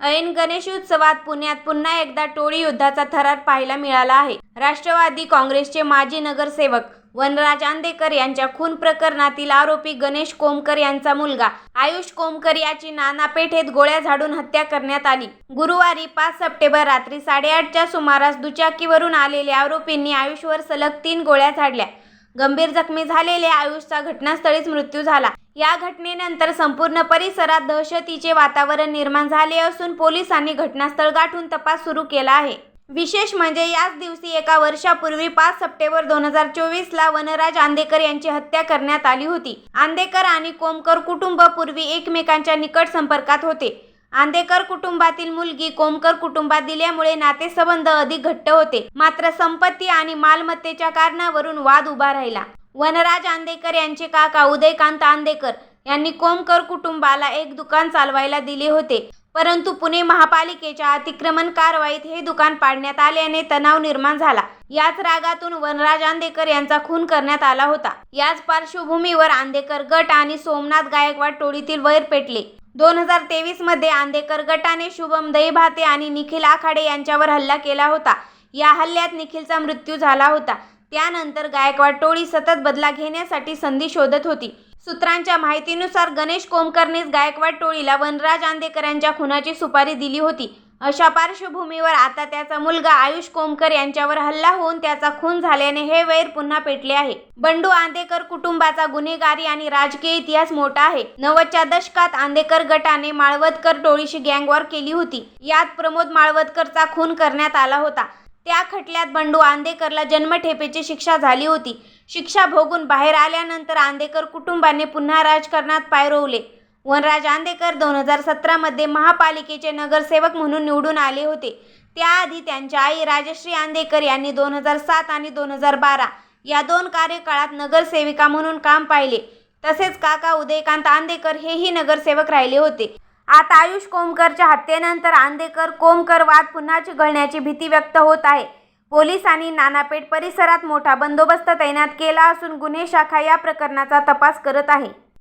ऐन गणेशोत्सवात पुण्यात पुन्हा एकदा टोळी युद्धाचा थरार पाहायला मिळाला आहे. राष्ट्रवादी काँग्रेसचे माजी नगरसेवक वनराज आंदेकर यांच्या खून प्रकरणातील आरोपी गणेश कोमकर यांचा मुलगा आयुष कोमकर याची नाना पेठेत गोळ्या झाडून हत्या करण्यात आली. गुरुवारी पाच सप्टेंबर रात्री साडेआठच्या सुमारास दुचाकीवरून आलेल्या आरोपींनी आयुषवर सलग तीन गोळ्या झाडल्या. गंभीर जखमी झालेल्या आयुषचा घटनास्थळीच मृत्यू झाला. या घटनेनंतर संपूर्ण परिसरात दहशतीचे वातावरण निर्माण झाले असून पोलिसांनी घटनास्थळ गाठून तपास सुरू केला आहे. विशेष म्हणजे याच दिवशी एका वर्षापूर्वी पाच सप्टेंबर दोन हजार चोवीसला वनराज आंदेकर यांची हत्या करण्यात आली होती. आंदेकर आणि कोमकर कुटुंब पूर्वी एकमेकांच्या निकट संपर्कात होते. आंदेकर कुटुंबातील मुलगी कोमकर कुटुंबात दिल्यामुळे नातेसंबंध अधिक घट्ट होते. मात्र संपत्ती आणि मालमत्तेच्या कारणावरून वाद उभा राहिला. वनराज आंदेकर यांचे काका उदयकांत आंदेकर यांनी कोमकर कुटुंबाला एक दुकान चालवायला दिले होते. परंतु पुणे महापालिकेच्या अतिक्रमण कारवाईत हे दुकान पाडण्यात आल्याने तणाव निर्माण झाला. याच रागातून वनराज आंदेकर यांचा खून करण्यात आला होता. याच पार्श्वभूमीवर आंदेकर गट आणि सोमनाथ गायकवाड टोळीतील वैर पेटले. दोन हजार तेवीसमध्ये आंदेकर गटाने शुभम दहीभाते आणि निखिल आखाडे यांच्यावर हल्ला केला होता. या हल्ल्यात निखिलचा मृत्यू झाला होता. त्यानंतर गायकवाड टोळी सतत बदला घेण्यासाठी संधी शोधत होती. सूत्रांच्या माहितीनुसार गणेश कोमकरनेच गायकवाड टोळीला वनराज आंदेकर यांच्या खुनाची सुपारी दिली होती. अशा पार्श्वभूमीवर आता त्याचा मुलगा आयुष कोमकर यांच्यावर हल्ला होऊन त्याचा खून झाल्याने हे वैर पुन्हा पेटले आहे. बंडू आंदेकर कुटुंबाचा गुन्हेगारी आणि राजकीय इतिहास मोठा आहे. नव्वदच्या दशकात आंदेकर गटाने माळवदकर टोळीशी गँगवॉर केली होती. यात प्रमोद माळवदकरचा खून करण्यात आला होता. त्या खटल्यात बंडू आंदेकरला जन्मठेपेची शिक्षा झाली होती. शिक्षा भोगून बाहेर आल्यानंतर आंदेकर कुटुंबाने पुन्हा राजकारणात पाय रोवले. वनराज आंदेकर दोन हजार सतरामध्ये महापालिकेचे नगरसेवक म्हणून निवडून आले होते. त्याआधी त्यांच्या आई राजश्री आंदेकर यांनी दोन हजार सात आणि दोन हजार बारा या दोन कार्यकाळात नगरसेविका म्हणून काम पाहिले. तसेच काका उदयकांत आंदेकर हेही नगरसेवक राहिले होते. आता आयुष कोमकरच्या हत्येनंतर आंदेकर कोमकर वाद पुन्हा चिघळण्याची भीती व्यक्त होत आहे. पोलिसांनी नानापेठ परिसरात मोठा बंदोबस्त तैनात केला असून गुन्हे शाखा या प्रकरणाचा तपास करत आहे.